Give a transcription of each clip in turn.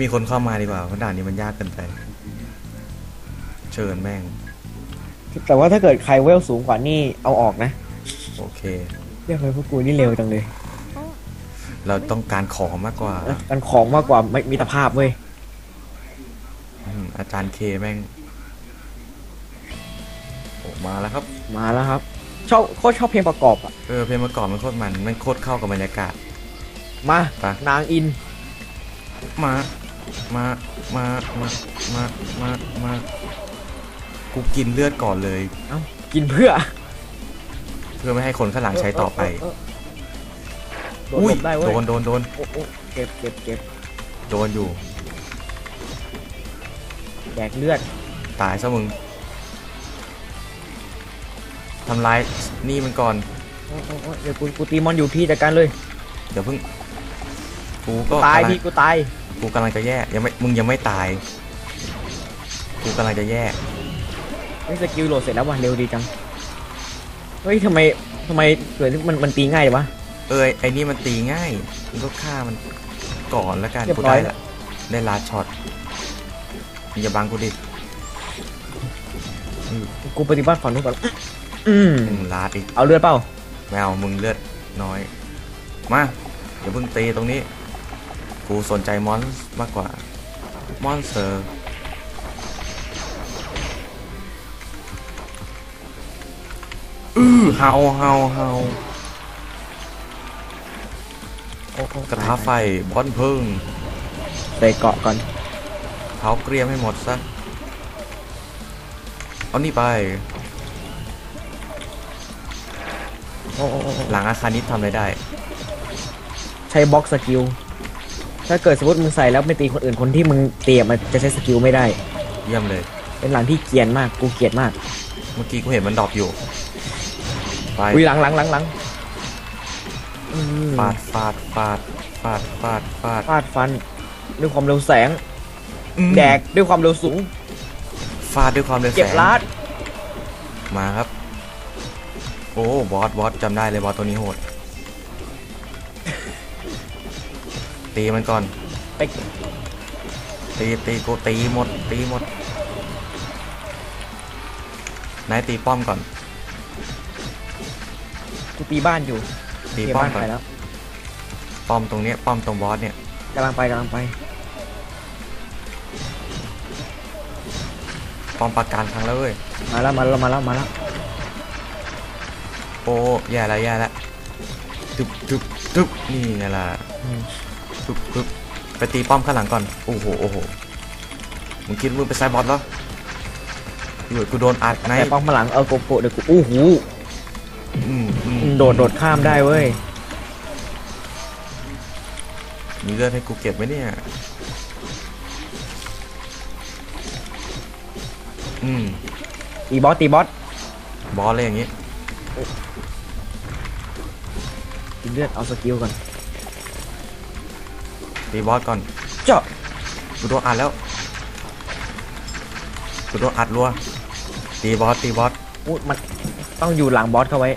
มีคนเข้ามาดีกว่าเพราะด่านนี้มันยากเกินไป เชิญแม่ง แต่ว่าถ้าเกิดใครเวลสูงกว่านี่เอาออกนะโอเค เรียกเลยพวกกูนี่เร็วจังเลย เราต้องการของมากกว่า กันของมากกว่าไม่มีตรภาพเว้ยอืมอาจารย์เคแม่งโอ้มาแล้วครับ มาแล้วครับ ชอบโคตรชอบเพลงประกอบอะ เออเพลงเมื่อก่อนมันโคตรมันมันโคตรเข้ากับบรรยากาศ มา ไป นางอิน มา มามามามามามากูกินเลือดก่อนเลย เอ้ากินเพื่อเพื่อไม่ให้คนข้างหลังใช้ต่อไปเเออโดนหลบได้เว้ยโดนโดนโดนโอ้โอ้เก็บเก็บเก็บโดนอยู่ แดกเลือดตายซะมึงทำลายนี่มันก่อน โอ้โอ้โอ้เดี๋ยวกูกูตีมอนอยู่พี่จัดการเลย เดี๋ยวเพิ่งกูก็ตายกำลังพี่กูตาย กูกำลังจะแย่ยังไม่มึงยังไม่ตาย กูกำลังจะแย่เฮ้ยสกิลโหลดเสร็จแล้วว่ะเร็วดีจัง เฮ้ยทำไมทำไมเกิดมันมันตีง่ายจังวะ เออไอ้นี่มันตีง่ายมึงก็ฆ่ามันก่อนแล้วกันเรียบกูร้อได้ยละได้ลาดช็อตมึงอย่าบังกูดิกูปฏิบัติฝั่งนู้นก่อนอืมมึงลาดอีก เอาเลือดเปล่าไม่เอามึงเลือดน้อย มา เดี๋ยวเพิ่งตีตรงนี้ กูสนใจมอนส์มากกว่ามอนสเตอร์อือเฮาเฮาเฮาโอ้โอ้กระทะไฟบอนพึ่งใส่เกาะก่อนเผาเกรียมให้หมดซะเอานี่ไปโอ้โอ้โอ้โอ้หลังอาคารนี้ทำอะไรได้ ใช้บล็อกสกิล ถ้าเกิดสมมติมึงใส่แล้วไม่ตีคนอื่นคนที่มึงเตรียมมันจะใช้สกิลไม่ได้ เยี่ยมเลย เป็นหลังที่เกรียนมากกูเกลียดมากเมื่อกี้กูเห็นมันดรอปอยู่ ไปอุ้ยหลังหลังหลังหลังอืมฟาดฟาดฟาดฟาดฟาดฟาดฟาดฟัน ด้วยความเร็วแสง อืมแดกด้วยความเร็วสูง ฟาดด้วยความเร็วแสง เก็บลาดมาครับ โอ้ บอส บอสจำได้เลยบอสตัวนี้โหด ตีมันก่อนไปตีตีกูตีหมดตีหมดนายตีป้อมก่อนกูตีบ้านอยู่ตีเก็บป้อมบ้านก่อนไปแล้วป้อมตรงเนี้ยป้อมตรงบอสเนี่ยกำลังไปกำลังไปป้อมประการครั้งแล้วเว้ยมาแล้วมาแล้วมาแล้วมาแล้วโอ้แย่แล้วแย่แล้วตึบตึบตึบนี่ไงล่ะ อืมตึบตึบไปตีป้อมข้างหลังก่อน โอ้โห โอ้โห มึงคิดมึงไปไซบอสแล้วอยู่กูโดนอัดในแต่ป้องมาหลังเอาโกโปะเดี๋ยวกูอู้หูอืมอืมโดดโดดข้ามได้เว้ยมีเลือดให้กูเก็บไหมเนี่ย อืมตีบอสตีบอสบอสเลยอย่างงี้ตีเลือดเอาสกิลก่อน ตีบอสก่อนเจาะกูโดนอัดแล้วกูโดนอัดรัวตีบอสตีบอสอู้มันต้องอยู่หลังบอสเข้าไว้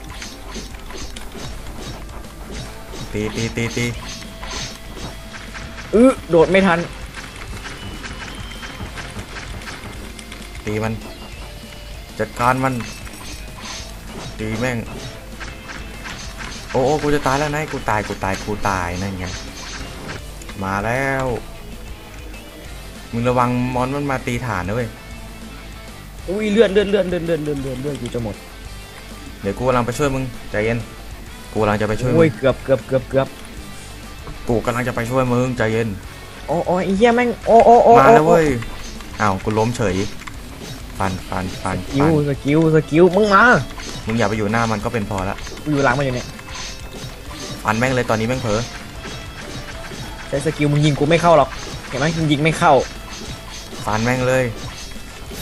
ตีตีตีตีอื้อโดดไม่ทัน ตีมัน จัดการมัน ตีแม่ง โอ้โอ้กูจะตายแล้วนายกูตายกูตายกูตายนั่นไง มาแล้ว มึงระวังมอนมันมาตีฐานนะเว้ย อุ้ยเลือดเลือดเลือดเลือดเลือดเลือดเลือดเลือดกูจะหมด เดี๋ยวกูกำลังไปช่วยมึงใจเย็น กูกำลังจะไปช่วยมึโอ้ยง เกือบเกือบเกือบเกือบกูกำลังจะไปช่วยมึงใจเย็น โอ้โอ้ยไอ้เหี้ยแม่งโอ้โอ้โอ้มาโอ้แล้วเว้ย อ้าวกูล้มเฉย ฟันฟันฟันสกิฟัลนสกิลสกิลมึงมามึงอย่าไปอยู่หน้ามันก็เป็นพอละกูอยู่หลังมันอยู่เนี่ย ฟันแม่งเลยตอนนี้แม่งเผลอใช้สกิลมึงยิงกูไม่เข้าหรอกเห็นไหมมึงยิงไม่เข้า ฟันแม่งเลย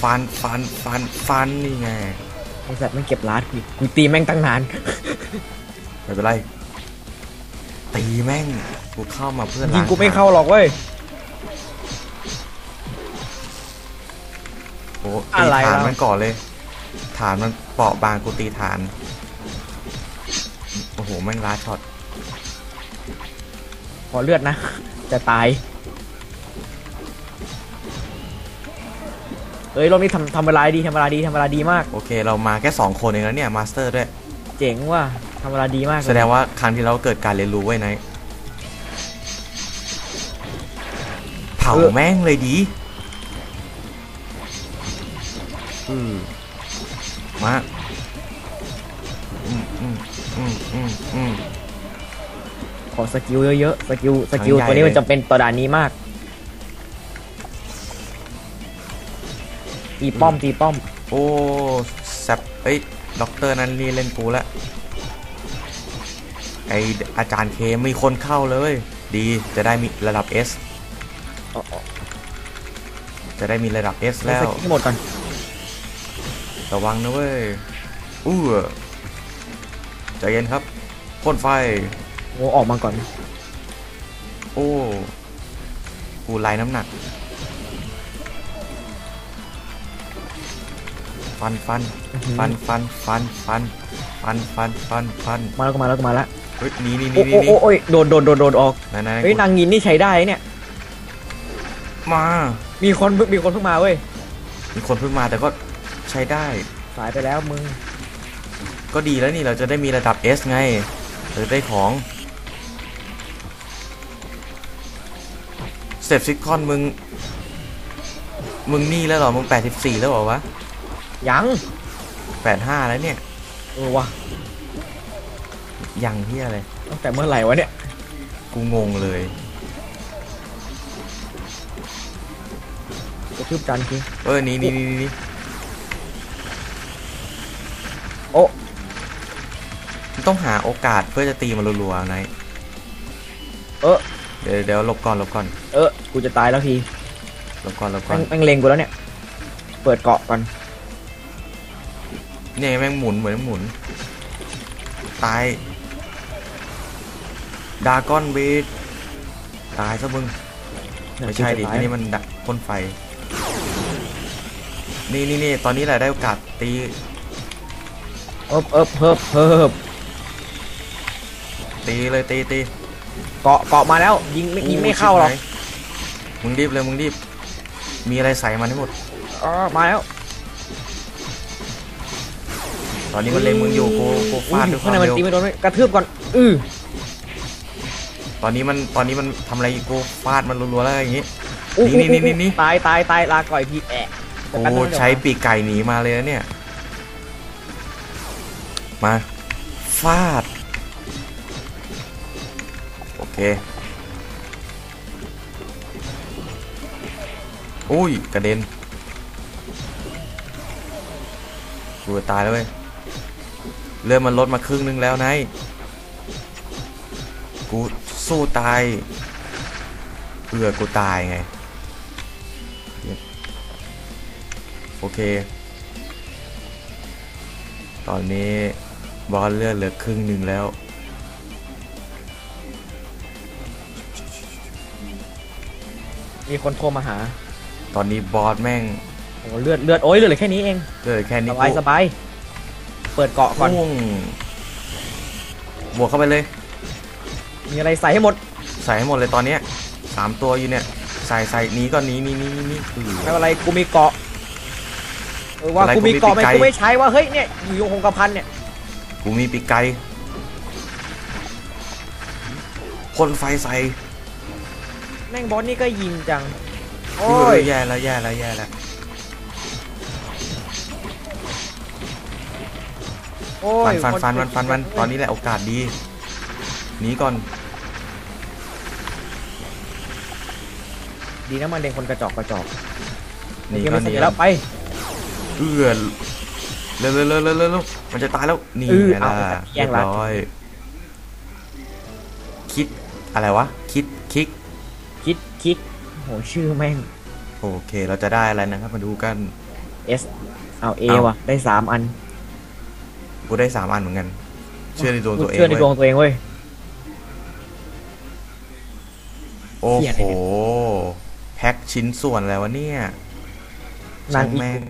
ฟันฟันฟันฟันนี่ไงไอ้สัตว์มันเก็บลาดกูกูตีแม่งตั้งนาน ไม่เป็นไรตีแม่งกูเข้ามาเพื่อยิล้างงกูไม่เข้าหรอกเว้ย โอ้อะตีไรฐานแล้วมันก่อนเลย ฐานมันเปราะบางกูตีฐาน โอ้โหแม่งล้าช็อต ขอเลือดนะ จะตาย เอ้ยรอบนี้ทำทำเวลาดีทำเวลาดีทำเวลาดีมาก โอเค เรามาแค่สองคนเองแล้วเนี่ยมาสเตอร์ด้วย เจ๋งว่ะทำเวลาดีมากเลยแสดงว่าครั้งที่เราเกิดการเรียนรู้ไว้ไนท์เผาแม่งเลยดีอือมาอืมอืมอืมอืมอืมข อสกิลเยอะๆ สกิล สกิลครั้งใหญ่ตัวนี้มันเลยจำเป็นต่อด่านนี้มาก ตีป้อม ตีป้อม โอ้แซบเอ้ย ด็อกเตอร์นั้นนี่เล่นกูแล้วไออาจารย์เคมีคนเข้าเลย ดีจะได้มีระดับ S เอาเอาจะได้มีระดับ S เอาแล้วสกิลให้หมดก่อน ระวังนะเว้ย อู้ใจเย็นครับพ่นไฟ โง่ออกมาก่อน โอ้กูไล่น้ำหนัก ฟันฟันฟันฟันฟันฟันฟันฟันฟันฟันมาแล้วก็มาแล้วก็มาแล้วเฮ้ยหนี่นี่โอ้นี่โอ้นี่โอ้โอ้ยโดนโดนโดนโดนออกนั่นนั่นเฮ้ยนางงินนี่ใช้ได้เนี่ย มามีคนเพิ่งมีคนเพิ่งมาเว้ยมีคนเพิ่งมาแต่ก็ใช้ได้ สายไปแล้วมึงก็ดีแล้วนี่เราจะได้มีระดับ S ไงเราจะได้ของ ซฟซิคอนมึง มึงนี่แล้วเหรอ มึง84แล้วเหรอวะยัง85แล้วเนี่ย เออวะยังเฮียอะไรตั้งแต่เมื่อไหร่วะเนี่ย กูงงเลยกระทืบจานทีเออนี่นี่นี่นี่โอ้มันต้องหาโอกาสเพื่อจะตีมันรัวๆไนายเออ เดี๋ยวเดี๋ยวหลบก่อนหลบก่อนเออ กูจะตายแล้วทีหลบก่อนหลบก่อแม่นงแม่งเลงกูแล้วเนี่ย เปิดเกาะก่อน เนี่ยแม่งหมุนเหมือนหมุนตายดากอนเวทตายซะมึงไม่ใช่ดิกูจะตายที่นี่มันดักพ่นไฟ นี่นี่นี่ตอนนี้แหละได้โอกาสตีเอิบเอิบเฮิบเฮิบตีเลยตีตี เกาะเกาะมาแล้วยิงไม่ยิงไม่เข้าหรอกชิบหยมึงรีบเลยมึงรีบ มีอะไรใส่มันให้หมดอ๋อมาแล้ว ตอนนี้มันเล็งมึงอยู่กูกูฟาดอุ้ด้วยคข้างวามในมันเร็วตีไม่โดนไหมกระทืบก่อน อือตอนนี้มันตอนนี้มันทำอะไรอยู่กูฟาดมันรัวๆแล้วอย่างงี้อู้นี่นี่นี่นี่ตายตายตายลาก่อยพีแอะโอ้ใช้ปีกไก่หนีมาเลยนะเนี่ย มาฟาดโอ เคอุ้ย กระเด็นกูตายแล้วเว้ยเริ่มมันลดมาครึ่งนึงแล้วนายกูสู้ตายเพื่อกูตายไง โอเค ตอนนี้บอลเลือดเหลือครึ่งหนึ่งแล้ว มีคนโทรมาหาตอนนี้บอสแม่งโอ้เลือดเลือดโอ้ยเลือดเหลือแค่นี้เองเหลือแค่สนี้บายสบายเปิดเกาะก่อนพุ่งบวกเข้าไปเลย มีอะไรใส่ให้หมด ใส่ให้หมดเลยตอนเนี้ยสามตัวอยู่เนี่ยใส่ใส่หนี้ก่อนหนี้นี้นี้นี้นี้อือไม่เป็นไรกูมีเกาะเออว่าอะไรกูมีเกาะกูมีไหมปีกไก่ กูไม่ใช้ว่าเฮ้ยเนี่ยอยู่ยงคงกระพันเนี่ยกูมีปีกไก่พ่นไฟใส่ แม่งบอสนี่ก็ยิงจัง โอ้โอ้ยยแย่แล้วแย่แล้วแย่แล้วโอ้ฟัยนฟันคฟันมันฟันมันตอนนี้แหละโอกาสดีหนีก่อน ดีนะมันเด็กคนกระจอกกระจอกหนียังก่อไม่นหเสร็นีจแล้วไปเอื้อเร็วเร็วเร็วเร็วเร็วเร็วมันจะตายแล้วนี่เออไงล่ะเอาแย่เรียงบละร้อยคิดอะไรวะ คิดคลิก คิดคิดโหชื่อแม่ง โอเคเราจะได้อะไรนะครับ มาดูกัน S เอา A เอา ว่ะ ได้สามอันกูได้สามอันเหมือนกัน เชื่อในดวงตัวเองเชื่อในดวงเว้ยตัวเองเว้ย โอ้เหี้ยอะไรโห เนี่ย แพ็คชิ้นส่วนอะไรวะเนี่ยนางช่อีแม่ง